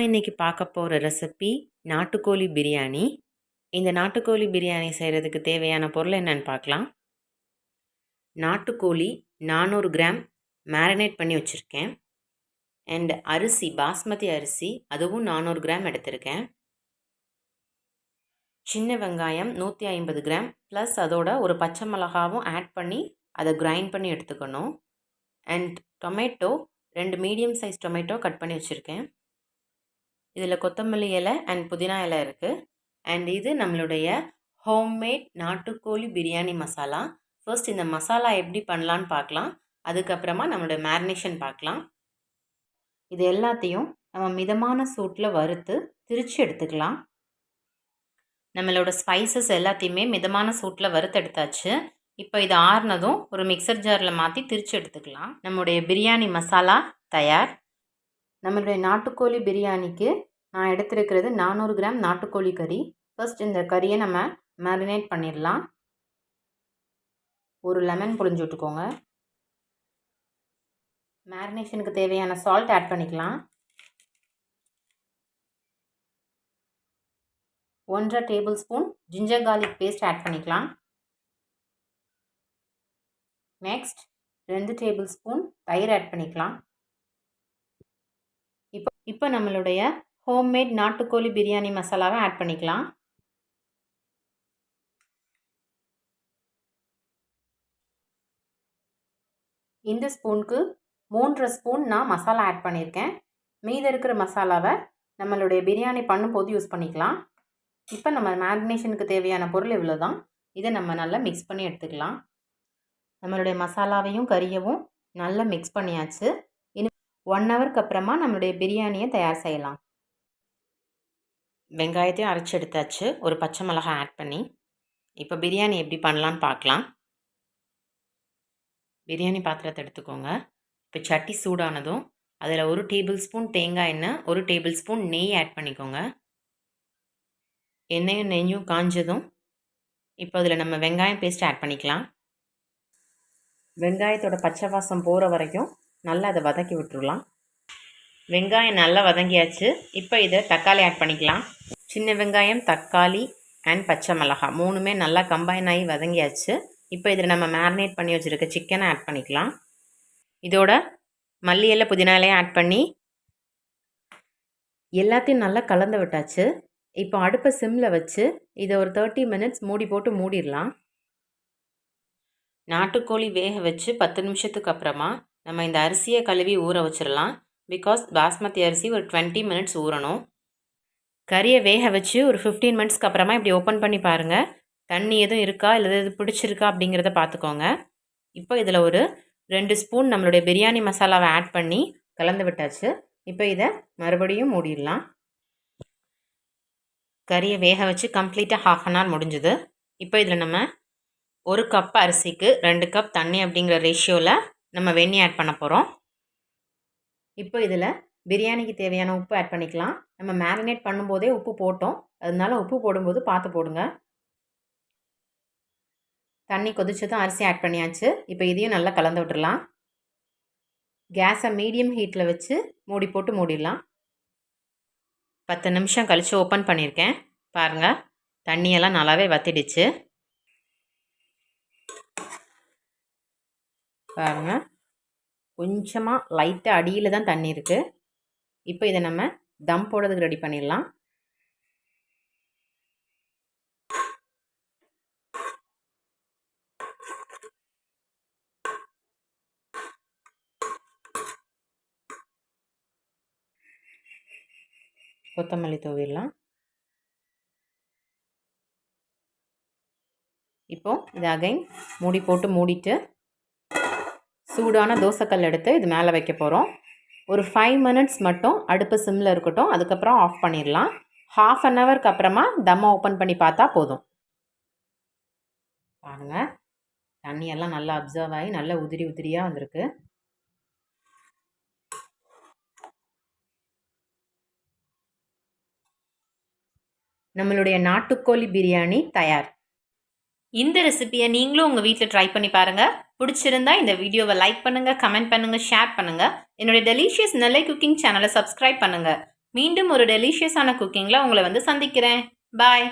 நம்ம இன்றைக்கி பார்க்க போகிற ரெசிபி நாட்டுக்கோழி பிரியாணி. இந்த நாட்டுக்கோழி பிரியாணி செய்கிறதுக்கு தேவையான பொருள் என்னென்னு பார்க்கலாம். நாட்டுக்கோழி நானூறு கிராம் மேரினேட் பண்ணி வச்சுருக்கேன். அண்ட் அரிசி பாஸ்மதி அரிசி அதுவும் நானூறு கிராம் எடுத்திருக்கேன். சின்ன வெங்காயம் நூற்றி ஐம்பது கிராம் ப்ளஸ் அதோட ஒரு பச்சை மிளகாவும் ஆட் பண்ணி அதை கிரைண்ட் பண்ணி எடுத்துக்கணும். அண்ட் டொமேட்டோ ரெண்டு மீடியம் சைஸ் டொமேட்டோ கட் பண்ணி வச்சுருக்கேன். இதில் கொத்தமல்லி இலை அண்ட் புதினா இலை இருக்குது அண்ட் இது நம்மளுடைய ஹோம்மேட் நாட்டுக்கோழி பிரியாணி மசாலா. ஃபர்ஸ்ட் இந்த மசாலா எப்படி பண்ணலான்னு பார்க்கலாம். அதுக்கப்புறமா நம்மளோட மேரினேஷன் பார்க்கலாம். இது எல்லாத்தையும் நம்ம மிதமான சூட்டில் வறுத்து திரித்து எடுத்துக்கலாம். நம்மளோட ஸ்பைசஸ் எல்லாத்தையுமே மிதமான சூட்டில் வறுத்து எடுத்தாச்சு. இப்போ இது ஆறுனதும் ஒரு மிக்சர் ஜாரில் மாற்றி திரித்து எடுத்துக்கலாம். நம்முடைய பிரியாணி மசாலா தயார். நம்மளுடைய நாட்டுக்கோழி பிரியாணிக்கு நான் எடுத்திருக்கிறது நானூறு கிராம் நாட்டுக்கோழி கறி. ஃபர்ஸ்ட் இந்த கறியை நம்ம மேரினேட் பண்ணிடலாம். ஒரு லெமன் புழிஞ்சு விட்டுக்கோங்க. மேரினேஷனுக்கு தேவையான சால்ட் ஆட் பண்ணிக்கலாம். ஒன்றரை table spoon ginger garlic paste add பண்ணிக்கலாம். நெக்ஸ்ட் ரெண்டு டேபிள் ஸ்பூன் தயிர் ஆட் பண்ணிக்கலாம். இப்போ இப்போ நம்மளுடைய ஹோம்மேட் நாட்டுக்கோழி பிரியாணி மசாலாவை ஆட் பண்ணிக்கலாம். இந்த ஸ்பூனுக்கு மூன்றரை ஸ்பூன் நான் மசாலா ஆட் பண்ணியிருக்கேன். மீத இருக்கிற மசாலாவை நம்மளுடைய பிரியாணி பண்ணும்போது யூஸ் பண்ணிக்கலாம். இப்போ நம்ம மேரினேஷனுக்கு தேவையான பொருள் இவ்வளோ தான் இதை நம்ம நல்லா மிக்ஸ் பண்ணி எடுத்துக்கலாம். நம்மளுடைய மசாலாவையும் கறியவும் நல்லா மிக்ஸ் பண்ணியாச்சு. இன்னும் ஒன் ஹவருக்கு அப்புறமா நம்மளுடைய பிரியாணியை தயார் செய்யலாம். வெங்காயத்தையும் அரைச்சி எடுத்தாச்சு. ஒரு பச்சை மிளகாய் ஆட் பண்ணி. இப்போ பிரியாணி எப்படி பண்ணலான்னு பார்க்கலாம். பிரியாணி பாத்திரத்தை எடுத்துக்கோங்க. இப்போ சட்டி சூடானதும் அதில் ஒரு டேபிள் ஸ்பூன் தேங்காய் எண்ணெய் ஒரு டேபிள் ஸ்பூன் நெய் ஆட் பண்ணிக்கோங்க. எண்ணெயும் நெய்யும் காஞ்சதும் இப்போ அதில் நம்ம வெங்காயம் பேஸ்ட் ஆட் பண்ணிக்கலாம். வெங்காயத்தோட பச்சை வாசம் போகிற வரைக்கும் நல்லா அதை வதக்கி விட்டுருலாம் வெங்காயம் நல்லா வதங்கியாச்சு. இப்போ இதை தக்காளி ஆட் பண்ணிக்கலாம். சின்ன வெங்காயம் தக்காளி அண்ட் பச்சை மிளகாய் மூணுமே நல்லா கம்பைன் ஆகி வதங்கியாச்சு. இப்போ இதில் நம்ம மேரினேட் பண்ணி வச்சுருக்க சிக்கனை ஆட் பண்ணிக்கலாம். இதோட மல்லி இலை புதினா இலையும் ஆட் பண்ணி எல்லாத்தையும் நல்லா கலந்து விட்டாச்சு. இப்போ அடுப்பை சிம்மில் வச்சு இதை ஒரு தேர்ட்டி மினிட்ஸ் மூடி போட்டு மூடிடலாம். நாட்டுக்கோழி வேக வச்சு பத்து நிமிஷத்துக்கு அப்புறமா நம்ம இந்த அரிசியை கழுவி ஊற வச்சிடலாம். பிகாஸ் பாஸ்மதி அரிசி ஒரு டுவெண்ட்டி மினிட்ஸ் ஊறணும். கறியை வேக வச்சு ஒரு ஃபிஃப்டீன் மினிட்ஸ்க்கு அப்புறமா இப்படி ஓப்பன் பண்ணி பாருங்கள் தண்ணி எதுவும் இருக்கா? இல்லை எது பிடிச்சிருக்கா? அப்படிங்கிறத பார்த்துக்கோங்க. இப்போ இதில் ஒரு ரெண்டு ஸ்பூன் நம்மளுடைய பிரியாணி மசாலாவை ஆட் பண்ணி கலந்து விட்டாச்சு. இப்போ இதை மறுபடியும் மூடிடலாம். கறியை வேக வச்சு கம்ப்ளீட்டாக ஹாஃப் அன் ஹவர் முடிஞ்சுது. இப்போ இதில் நம்ம ஒரு கப் அரிசிக்கு ரெண்டு கப் தண்ணி அப்படிங்கிற ரேஷியோவில் நம்ம வெண்ணி ஆட் பண்ண போகிறோம் இப்போ இதில் பிரியாணிக்கு தேவையான உப்பு ஆட் பண்ணிக்கலாம். நம்ம மேரினேட் பண்ணும்போதே உப்பு போட்டோம். அதனால உப்பு போடும்போது பார்த்து போடுங்க. தண்ணி கொதிச்சதும் அரிசி ஆட் பண்ணியாச்சு. இப்போ இதையும் நல்லா கலந்து விட்டுடலாம் கேஸை மீடியம் ஹீட்டில் வச்சு மூடி போட்டு மூடிடலாம். பத்து நிமிஷம் கழித்து ஓப்பன் பண்ணியிருக்கேன். பாருங்கள் தண்ணியெல்லாம் நல்லாவே வத்திடுச்சு. பாருங்கள் கொஞ்சமாக லைட்டாக அடியில் தான் தண்ணி இருக்குது இப்போ இதை நம்ம தம் போடுறதுக்கு ரெடி பண்ணிடலாம். கொத்தமல்லி தூவிடலாம். இப்போது இது அகைன் மூடி போட்டு மூடிட்டு சூடான தோசைக்கல் எடுத்து இது மேலே வைக்க போகிறோம். ஒரு ஃபைவ் மினிட்ஸ் மட்டும் அடுப்பு சிம்மில் இருக்கட்டும் அதுக்கப்புறம் ஆஃப் பண்ணிடலாம். ஹாஃப் அன் ஹவருக்கு அப்புறமா தம்மை ஓப்பன் பண்ணி பார்த்தா போதும். பாருங்கள் தண்ணியெல்லாம் நல்லா அப்சர்வ் ஆகி நல்லா உதிரி உதிரியாக வந்திருக்கு. நம்மளுடைய நாட்டுக்கோழி பிரியாணி தயார். இந்த ரெசிபியை நீங்களும் உங்கள் வீட்டில் ட்ரை பண்ணி பாருங்கள் பிடிச்சிருந்தா இந்த வீடியோவை லைக் பண்ணுங்கள் கமெண்ட் பண்ணுங்கள் ஷேர் பண்ணுங்கள் என்னுடைய டெலிஷியஸ் நெல்லை குக்கிங் சேனலை சப்ஸ்கிரைப் பண்ணுங்கள் மீண்டும் ஒரு டெலிஷியஸான குக்கிங்கில் உங்களை வந்து சந்திக்கிறேன். பாய்